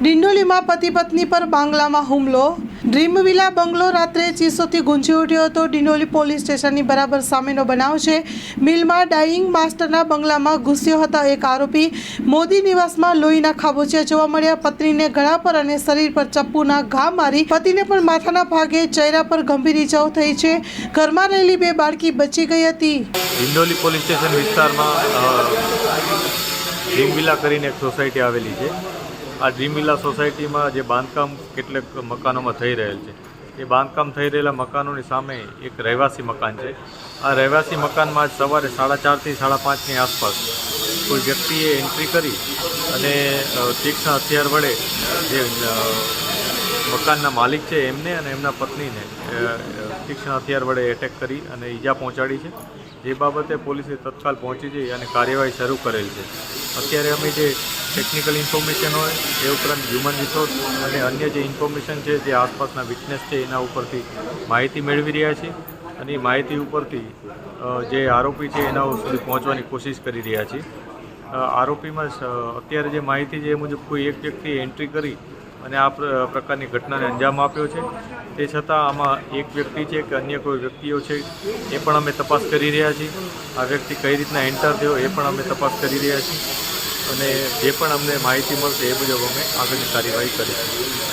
ડિંડોલીમાં પતિ પત્ની પર બાંગ્લામાં હુમલો. ડ્રીમવિલા બંગલો રાત્રે ચીસોથી ગુંજી ઉઠ્યો હતો. ડિંડોલી પોલીસ સ્ટેશનની બરાબર સામેનો બનાવ છે. મિલમાં ડાઇંગ માસ્ટરના બંગલામાં ઘૂસ્યો હતો એક આરોપી. મોદી નિવાસમાં લોહીના ખાબોચિયા જોવા મળ્યા. પત્નીને ગળા પર અને શરીર પર ચપ્પુના ઘા મારી પતિને પણ માથાના ભાગે ચહેરા પર ગંભીર ઇજાઓ થઈ છે. ઘરમાં રહેલી બે બાળકી બચી ગઈ હતી. ડિંડોલી પોલીસ સ્ટેશન વિસ્તારમાં કરીને એક સોસાયટી આવેલી છે. આ ડ્રીમિલા સોસાયટીમાં જે બાંધકામ કેટલાક મકાનોમાં થઈ રહેલ છે. એ બાંધકામ થઈ રહેલા મકાનોની સામે એક રહેવાસી મકાન છે. આ રહેવાસી મકાનમાં આજ સવારે સાડા ચારથી સાડા પાંચની આસપાસ કોઈ વ્યક્તિએ એન્ટ્રી કરી અને તીક્ષ્ણ હથિયાર વડે જે મકાનના માલિક છે એમને અને એમના પત્નીને તીક્ષ્ણ હથિયાર વડે એટેક કરી અને ઈજા પહોંચાડી છે. જે બાબતે પોલીસે તત્કાલ પહોંચી જઈ અને કાર્યવાહી શરૂ કરેલ છે. અત્યારે અમે જે ટેકનિકલ ઇન્ફોર્મેશન હોય, એ ઉપરાંત હ્યુમન રિસોર્સ અને અન્ય જે ઇન્ફોર્મેશન છે, જે આસપાસના વિટનેસ છે, એના ઉપરથી માહિતી મેળવી રહ્યા છીએ અને એ માહિતી ઉપરથી જે આરોપી છે એના સુધી પહોંચવાની કોશિશ કરી રહ્યા છીએ આરોપીમાં અત્યારે જે માહિતી છે, એ મુજબ કોઈ એક વ્યક્તિએ એન્ટ્રી કરી અને આ પ્ર- પ્રકારની ઘટનાને અંજામ આપ્યો છે. તે છતાં આમાં એક વ્યક્તિ છે કે અન્ય કોઈ વ્યક્તિઓ છે, એ પણ અમે તપાસ કરી રહ્યા છીએ. આ વ્યક્તિ કઈ રીતના એન્ટર થયો, એ પણ અમે તપાસ કરી રહ્યા છીએ. અને જે પણ અમને માહિતી મળશે એ મુજબ અમે આગળની કાર્યવાહી કરીશું.